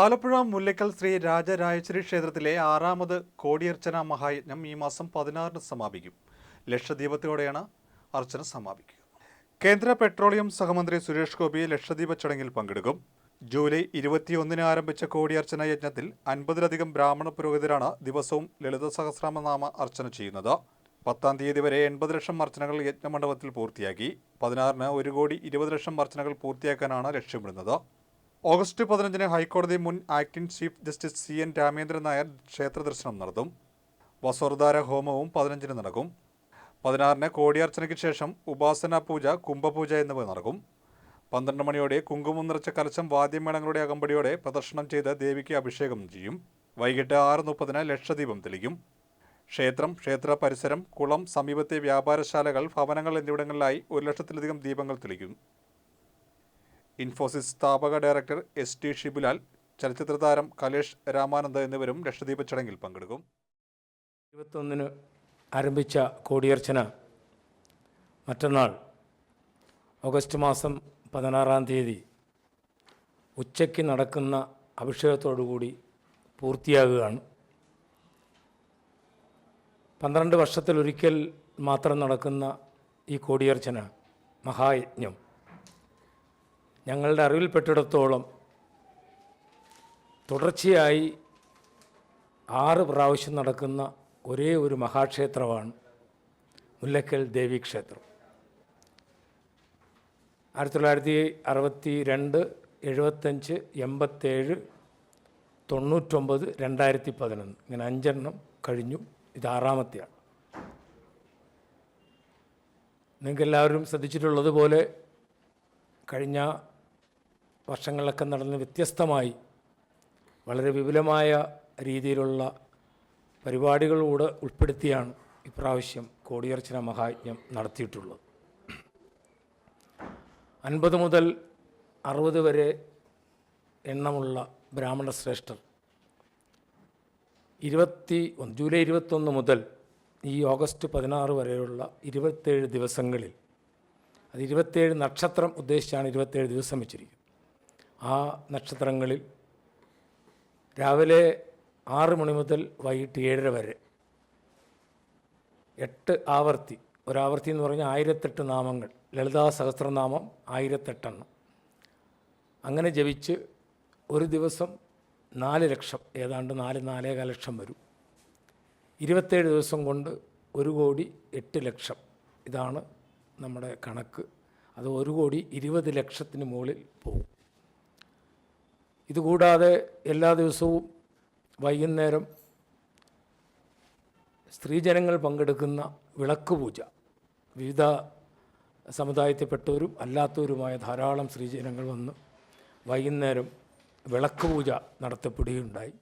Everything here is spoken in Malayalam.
ആലപ്പുഴ മുല്ലക്കൽ ശ്രീ രാജരാജേശ്വരി ക്ഷേത്രത്തിലെ ആറാമത് കോടിയർച്ചന മഹായജ്ഞം ഈ മാസം പതിനാറിന് സമാപിക്കും. ലക്ഷദ്വീപത്തോടെയാണ് അർച്ചന സമാപിക്കുക. കേന്ദ്ര പെട്രോളിയം സഹമന്ത്രി സുരേഷ് ഗോപി ലക്ഷദ്വീപ ചടങ്ങിൽ പങ്കെടുക്കും. ജൂലൈ ഇരുപത്തിയൊന്നിന് ആരംഭിച്ച കോടിയർച്ചന യജ്ഞത്തിൽ അൻപതിലധികം ബ്രാഹ്മണ പുരോഹിതരാണ് ദിവസവും ലളിത സഹസ്രനാമ അർച്ചന ചെയ്യുന്നത്. പത്താം തീയതി വരെ എൺപത് ലക്ഷം അർച്ചനകൾ യജ്ഞമണ്ഡപത്തിൽ പൂർത്തിയാക്കി. പതിനാറിന് ഒരു കോടി ഇരുപത് ലക്ഷം അർച്ചനകൾ പൂർത്തിയാക്കാനാണ് ലക്ഷ്യമിടുന്നത്. ഓഗസ്റ്റ് പതിനഞ്ചിന് ഹൈക്കോടതി മുൻ acting chief justice C N Ramendran Nair ക്ഷേത്ര ദർശനം നടത്തും. വസോർദാര ഹോമവും പതിനഞ്ചിന് നടക്കും. പതിനാറിന് കോടിയാർച്ചനയ്ക്ക് ശേഷം ഉപാസന പൂജ കുംഭപൂജ എന്നിവ നടക്കും. പന്ത്രണ്ട് മണിയോടെ കുങ്കുമം നിറച്ച കലശം വാദ്യമേളങ്ങളുടെ അകമ്പടിയോടെ പ്രദർശനം ചെയ്ത് ദേവിക്ക് അഭിഷേകം ചെയ്യും. വൈകിട്ട് ആറ് മുപ്പതിന് ലക്ഷദീപം തെളിക്കും. ക്ഷേത്രം ക്ഷേത്ര പരിസരം കുളം സമീപത്തെ വ്യാപാരശാലകൾ ഭവനങ്ങൾ എന്നിവിടങ്ങളിലായി ഒരു ലക്ഷത്തിലധികം ദീപങ്ങൾ തെളിക്കും. ഇൻഫോസിസ് സ്ഥാപക ഡയറക്ടർ എസ് ടി ഷിബുലാൽ ചലച്ചിത്ര താരം കലേഷ് രാമാനന്ദ് എന്നിവരും ലക്ഷദ്വീപ് ചടങ്ങിൽ പങ്കെടുക്കും. ഇരുപത്തൊന്നിന് ആരംഭിച്ച കോടിയർച്ചന മറ്റന്നാൾ ഓഗസ്റ്റ് മാസം പതിനാറാം തീയതി ഉച്ചയ്ക്ക് നടക്കുന്ന അഭിഷേകത്തോടുകൂടി പൂർത്തിയാകുകയാണ്. പന്ത്രണ്ട് വർഷത്തിലൊരിക്കൽ മാത്രം നടക്കുന്ന ഈ കോടിയർച്ചന മഹായജ്ഞം. ഞങ്ങളുടെ അറിവിൽപ്പെട്ടിടത്തോളം തുടർച്ചയായി ആറ് പ്രാവശ്യം നടക്കുന്ന ഒരേ ഒരു മഹാക്ഷേത്രമാണ് മുല്ലക്കൽ ദേവീക്ഷേത്രം ആയിരത്തി തൊള്ളായിരത്തി അറുപത്തി രണ്ട് എഴുപത്തഞ്ച് എൺപത്തേഴ് തൊണ്ണൂറ്റൊമ്പത് രണ്ടായിരത്തി പതിനൊന്ന്. ഇങ്ങനെ അഞ്ചെണ്ണം കഴിഞ്ഞു. ഇത് ആറാമത്തെയാണ്. നിങ്ങൾക്കെല്ലാവരും ശ്രദ്ധിച്ചിട്ടുള്ളതുപോലെ കഴിഞ്ഞ വർഷങ്ങളിലൊക്കെ നടന്ന് വ്യത്യസ്തമായി വളരെ വിപുലമായ രീതിയിലുള്ള പരിപാടികളോട് ഉൾപ്പെടുത്തിയാണ് ഇപ്രാവശ്യം കോടിയർച്ചന മഹായജ്ഞം നടത്തിയിട്ടുള്ളത്. അൻപത് മുതൽ അറുപത് വരെ എണ്ണമുള്ള ബ്രാഹ്മണ ശ്രേഷ്ഠർ ഇരുപത്തി ഒന്ന് ജൂലൈ ഇരുപത്തൊന്ന് മുതൽ ഈ ഓഗസ്റ്റ് പതിനാറ് വരെയുള്ള ഇരുപത്തേഴ് ദിവസങ്ങളിൽ അത് ഇരുപത്തേഴ് നക്ഷത്രം ഉദ്ദേശിച്ചാണ് ഇരുപത്തേഴ് ദിവസം വെച്ചിരിക്കുന്നത്. ആ നക്ഷത്രങ്ങളിൽ രാവിലെ ആറ് മണി മുതൽ വൈകിട്ട് ഏഴര വരെ. എട്ട് ആവർത്തി. ഒരാവർത്തി എന്ന് പറഞ്ഞാൽ ആയിരത്തെട്ട് നാമങ്ങൾ. ലളിതാ സഹസ്രനാമം ആയിരത്തെട്ടെണ്ണം. അങ്ങനെ ജപിച്ച് ഒരു ദിവസം നാല് ലക്ഷം ഏതാണ്ട് നാല് നാലേകാൽ ലക്ഷം വരും. ഇരുപത്തേഴ് ദിവസം കൊണ്ട് ഒരു കോടി എട്ട് ലക്ഷം. ഇതാണ് നമ്മുടെ കണക്ക്. അത് ഒരു കോടി ഇരുപത് ലക്ഷത്തിന് മുകളിൽ പോകും. ഇതുകൂടാതെ എല്ലാ ദിവസവും വൈകുന്നേരം സ്ത്രീജനങ്ങൾ പങ്കെടുക്കുന്ന വിളക്ക് പൂജ വിവിധ സമുദായത്തിൽപ്പെട്ടവരും അല്ലാത്തവരുമായ ധാരാളം സ്ത്രീജനങ്ങൾ വന്ന് വൈകുന്നേരം വിളക്ക് പൂജ നടത്തപ്പെടുകയുണ്ടായി.